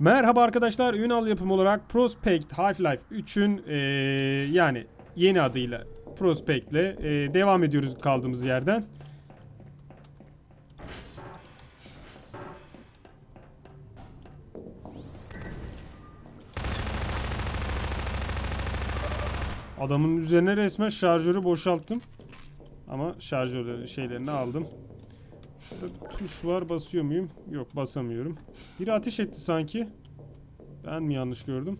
Merhaba arkadaşlar, Ünal yapım olarak Prospect Half-Life 3'ün eee, yani yeni adıyla Prospect'le eee, devam ediyoruz kaldığımız yerden. Adamın üzerine resmen şarjörü boşalttım. Ama şarjör şeylerini aldım. Burada tuş var basıyor muyum? Yok basamıyorum. Biri ateş etti sanki. Ben mi yanlış gördüm?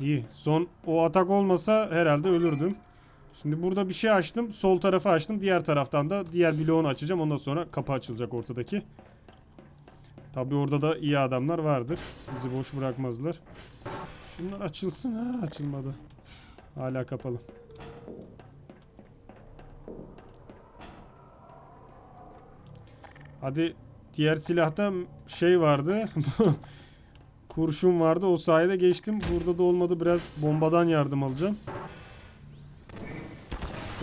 İyi. Son o atak olmasa herhalde ölürdüm. Şimdi burada bir şey açtım. Sol tarafı açtım. Diğer taraftan da diğer bloğunu açacağım. Ondan sonra kapı açılacak ortadaki. Tabi orada da iyi adamlar vardır. Bizi boş bırakmazlar. Şunlar açılsın. Ha açılmadı. Hala kapalı. Hadi diğer silahta şey vardı. Kurşun vardı. O sayede geçtim. Burada da olmadı. Biraz bombadan yardım alacağım.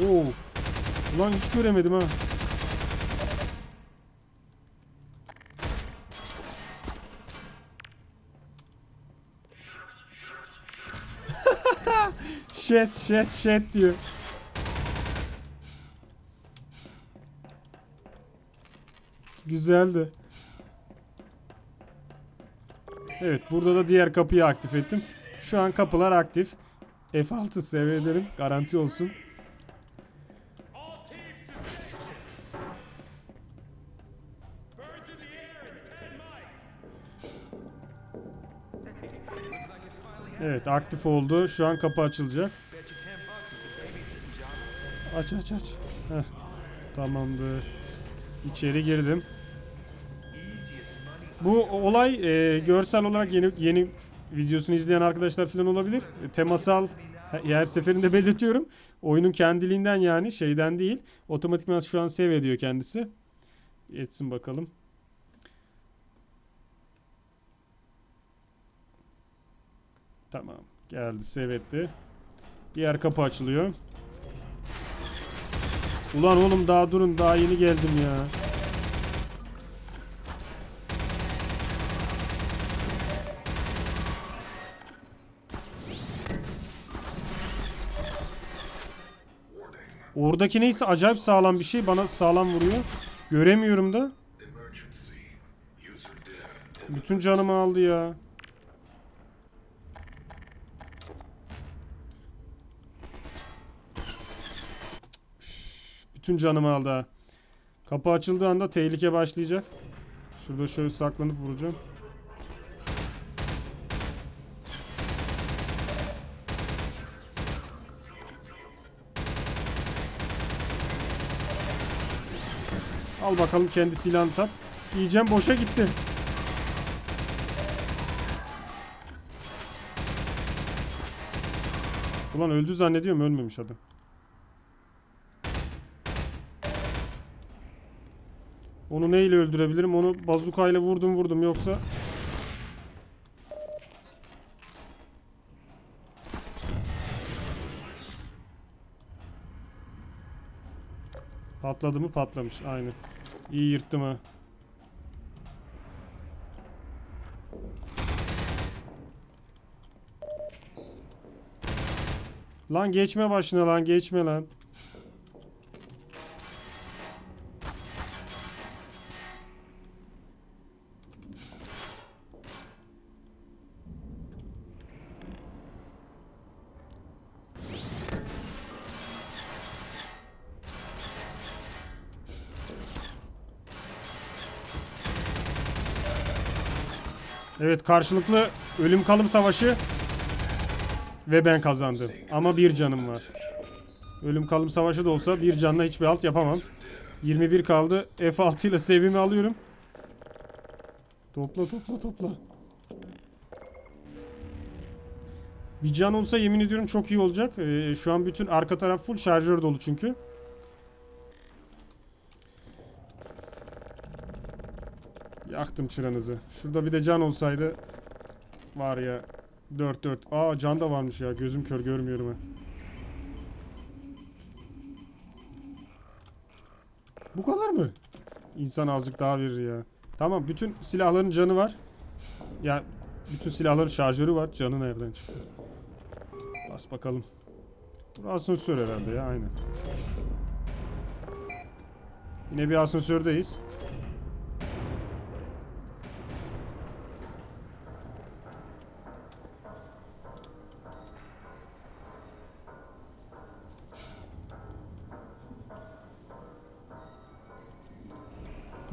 Oo. Ulan hiç göremedim ha. shit shit shit diyor. Güzeldi. Evet burada da diğer kapıyı aktif ettim. Şu an kapılar aktif. F6 seviyelerim garanti olsun. All teams to station. Birds in the air and 10 mics. Evet aktif oldu. Şu an kapı açılacak. Bet you 10 bucks it's a babysitting job. Aç aç aç. Heh. Tamamdır. İçeri girdim. Bu olay e, görsel olarak yeni yeni videosunu izleyen arkadaşlar falan olabilir. E, temasal he- her seferinde belirtiyorum. Oyunun kendiliğinden yani şeyden değil. Otomatikman şu an save ediyor kendisi. Etsin bakalım. Tamam. Geldi save etti. Diğer kapı açılıyor. Ulan oğlum daha durun daha yeni geldim ya. Oradaki neyse acayip sağlam bir şey bana sağlam vuruyor. Göremiyorum da. Bütün canımı aldı ya. Bütün canımı aldı ha. Kapı açıldığı anda tehlike başlayacak. Şurada şöyle saklanıp vuracağım. Al bakalım kendi silahını tat. Yiyeceğim boşa gitti. Ulan öldü zannediyorum ölmemiş adam. Onu neyle öldürebilirim? Onu bazukayla vurdum vurdum yoksa Patladı mı? Patlamış. Aynen. İyi yırttım ha. Lan geçme başına lan geçme lan. Evet karşılıklı ölüm kalım savaşı. Ve ben kazandım. Ama bir canım var. Ölüm kalım savaşı da olsa bir canla hiçbir alt yapamam. 21 kaldı. F6 ile sevimi alıyorum. Topla topla topla. Bir can olsa yemin ediyorum çok iyi olacak. Ee, şu an bütün arka taraf full şarjör dolu çünkü. Yaktım çıranızı. Şurada bir de can olsaydı var ya 4 4. Aa can da varmış ya. Gözüm kör görmüyorum ha. Bu kadar mı? İnsan azıcık daha verir ya. Tamam bütün silahların canı var. Ya bütün silahların şarjörü var. Canı nereden çıktı? Bas bakalım. Bu asansör herhalde ya aynen. Yine bir asansördeyiz.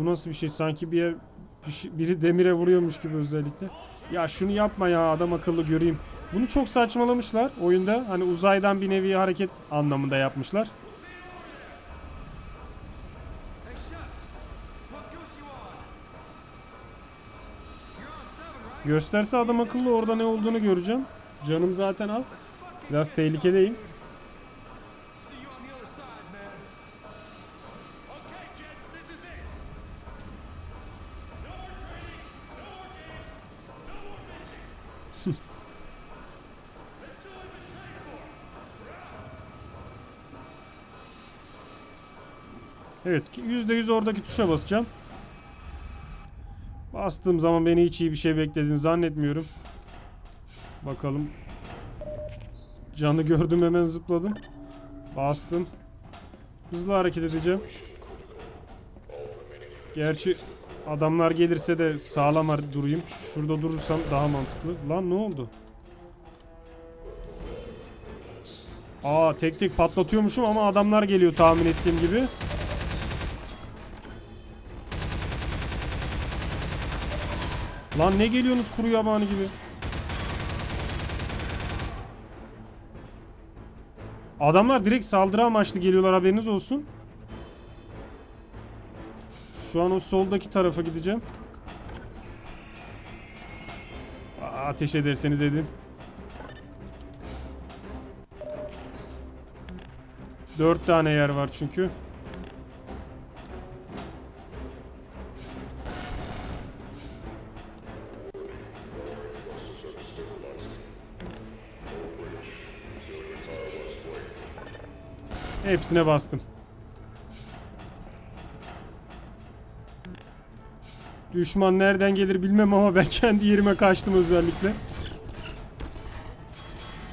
Nasıl bir şey? Sanki bir yer şey- biri demire vuruyormuş gibi özellikle. Ya şunu yapma ya adam akıllı göreyim. Bunu çok saçmalamışlar oyunda. Hani uzaydan bir nevi hareket anlamında yapmışlar. Gösterse adam akıllı orada ne olduğunu göreceğim. Canım zaten az. Biraz tehlikedeyim. Evet %100 oradaki tuşa basacağım. Bastığım zaman beni hiç iyi bir şey beklediğini zannetmiyorum. Bakalım. Canı gördüm hemen zıpladım. Bastım. Hızlı hareket edeceğim. Gerçi adamlar gelirse de sağlam durayım. Şurada durursam daha mantıklı. Lan ne oldu? Aa tek tek patlatıyormuşum ama adamlar geliyor tahmin ettiğim gibi. Lan ne geliyorsunuz kuru yabani gibi? Adamlar direkt saldırı amaçlı geliyorlar haberiniz olsun. Şu an o soldaki tarafa gideceğim. Aa, ateş ederseniz edin. Dört tane yer var çünkü. Hepsine bastım. Düşman nereden gelir bilmem ama ben kendi yerime kaçtım özellikle.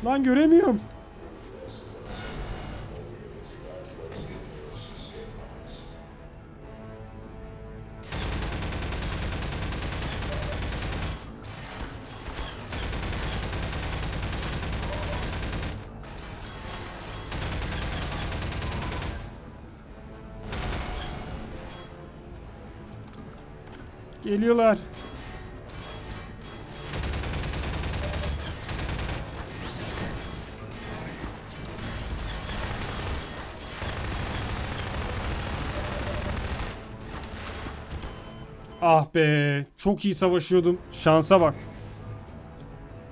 Lan göremiyorum. Geliyorlar. Ah be, çok iyi savaşıyordum. Şansa bak.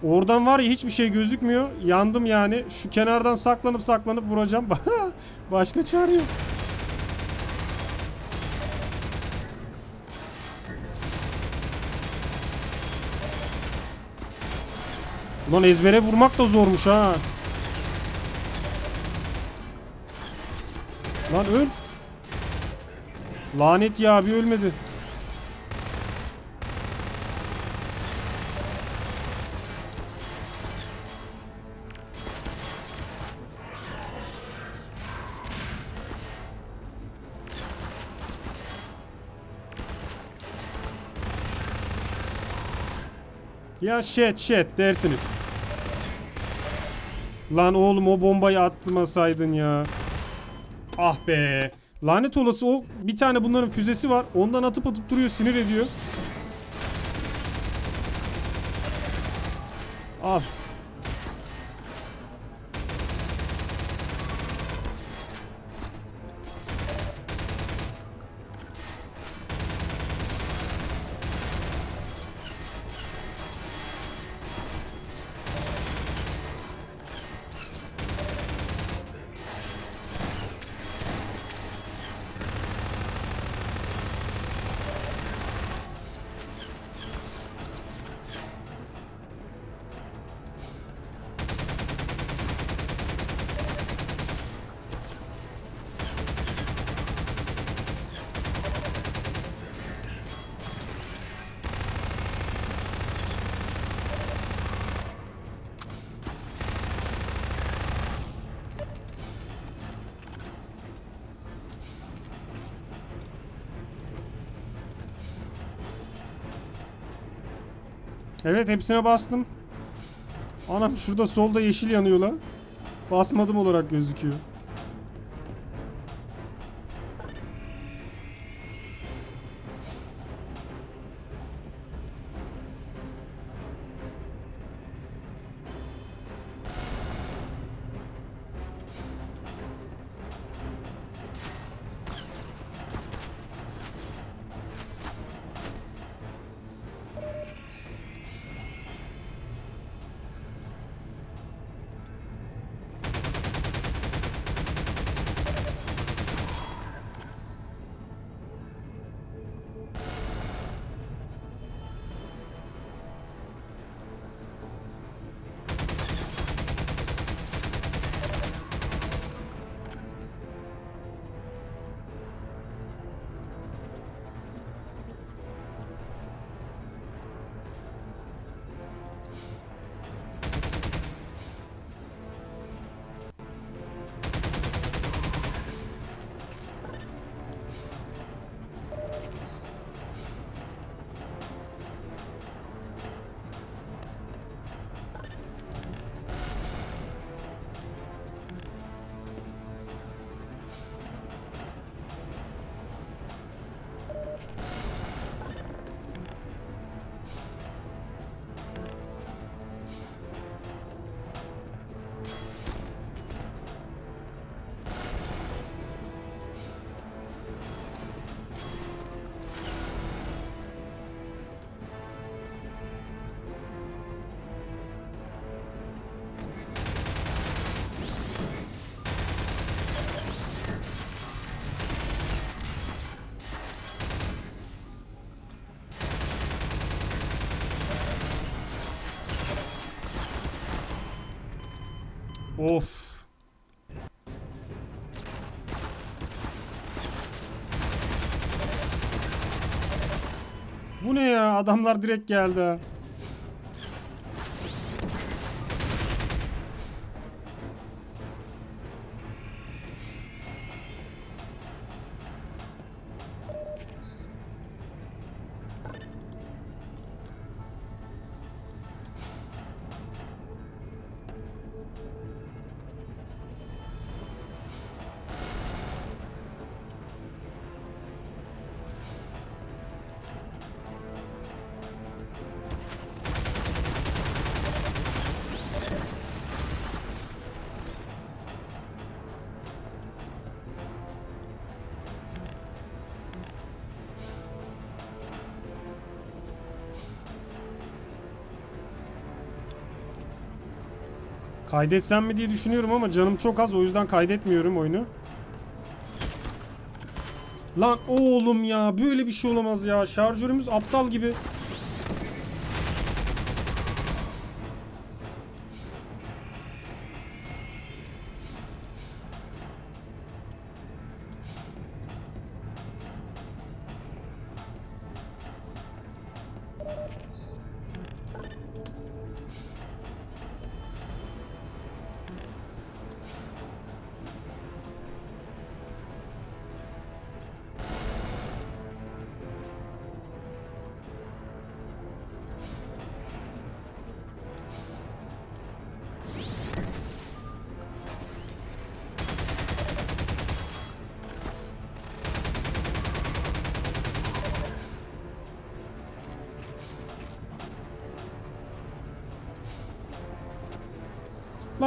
Oradan var ya hiçbir şey gözükmüyor. Yandım yani. Şu kenardan saklanıp saklanıp vuracağım. Başka çare yok. Ulan ezbere vurmak da zormuş ha. Lan öl. Lanet ya bir ölmedi. Ya shit shit dersiniz. Lan oğlum o bombayı atmasaydın ya. Ah be. Lanet olası o bir tane bunların füzesi var. Ondan atıp atıp duruyor sinir ediyor. Al. Evet hepsine bastım. Anam şurada solda yeşil yanıyor lan. Basmadım olarak gözüküyor. Of. Bu ne ya? Adamlar direkt geldi. Kaydetsem mi diye düşünüyorum ama canım çok az o yüzden kaydetmiyorum oyunu. Lan oğlum ya böyle bir şey olamaz ya. Şarjörümüz aptal gibi.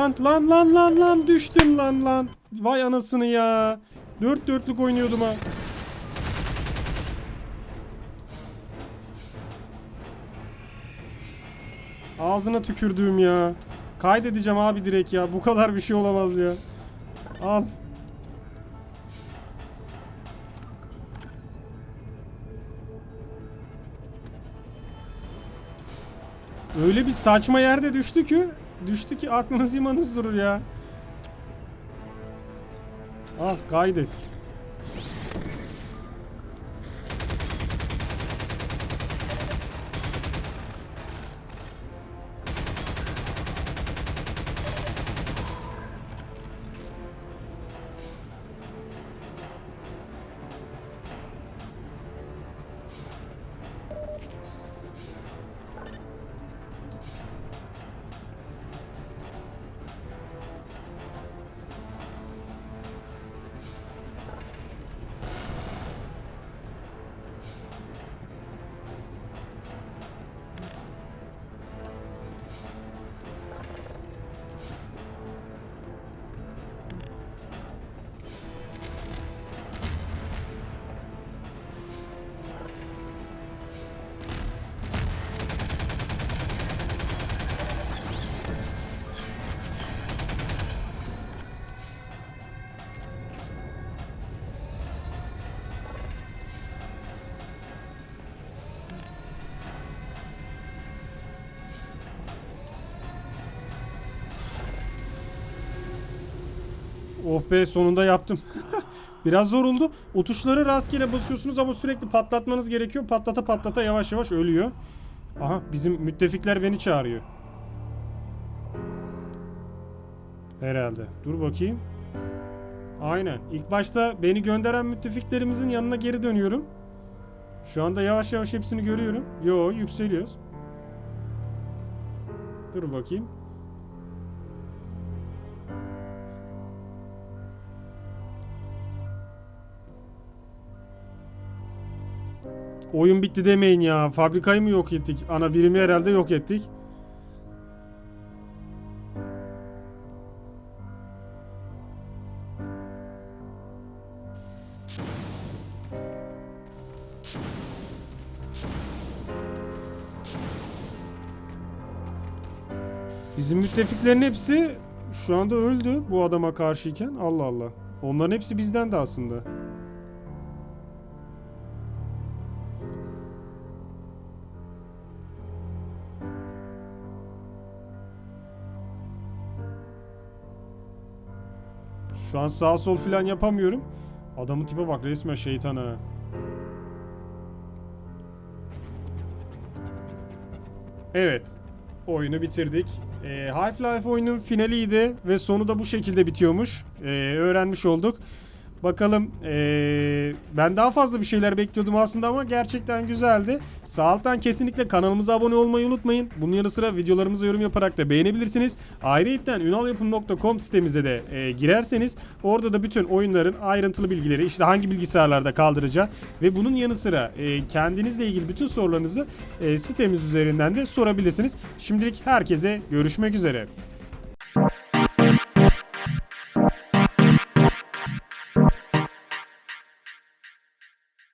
Lan lan lan lan lan düştüm lan lan. Vay anasını ya. Dört dörtlük oynuyordum ha. Ağzına tükürdüğüm ya. Kaydedeceğim abi direkt ya. Bu kadar bir şey olamaz ya. Al. Öyle bir saçma yerde düştü ki düştü ki aklınız imanınız durur ya. Al kaydet. Oh be sonunda yaptım. Biraz zor oldu. O tuşları rastgele basıyorsunuz ama sürekli patlatmanız gerekiyor. Patlata patlata yavaş yavaş ölüyor. Aha bizim müttefikler beni çağırıyor. Herhalde. Dur bakayım. Aynen. İlk başta beni gönderen müttefiklerimizin yanına geri dönüyorum. Şu anda yavaş yavaş hepsini görüyorum. Yo yükseliyoruz. Dur bakayım. Oyun bitti demeyin ya. Fabrikayı mı yok ettik? Ana birimi herhalde yok ettik. Bizim müttefiklerin hepsi şu anda öldü bu adama karşıyken. Allah Allah. Onların hepsi bizden de aslında. An sağ sol filan yapamıyorum. Adamın tipe bak resmen şeytan. Evet. Oyunu bitirdik. Ee, Half-Life oyunun finaliydi ve sonu da bu şekilde bitiyormuş. Ee, öğrenmiş olduk. Bakalım ee, ben daha fazla bir şeyler bekliyordum aslında ama gerçekten güzeldi. Sağ alttan kesinlikle kanalımıza abone olmayı unutmayın. Bunun yanı sıra videolarımıza yorum yaparak da beğenebilirsiniz. Ayrıca unalyapım.com sitemize de ee, girerseniz orada da bütün oyunların ayrıntılı bilgileri işte hangi bilgisayarlarda kaldıracağı ve bunun yanı sıra ee, kendinizle ilgili bütün sorularınızı ee, sitemiz üzerinden de sorabilirsiniz. Şimdilik herkese görüşmek üzere.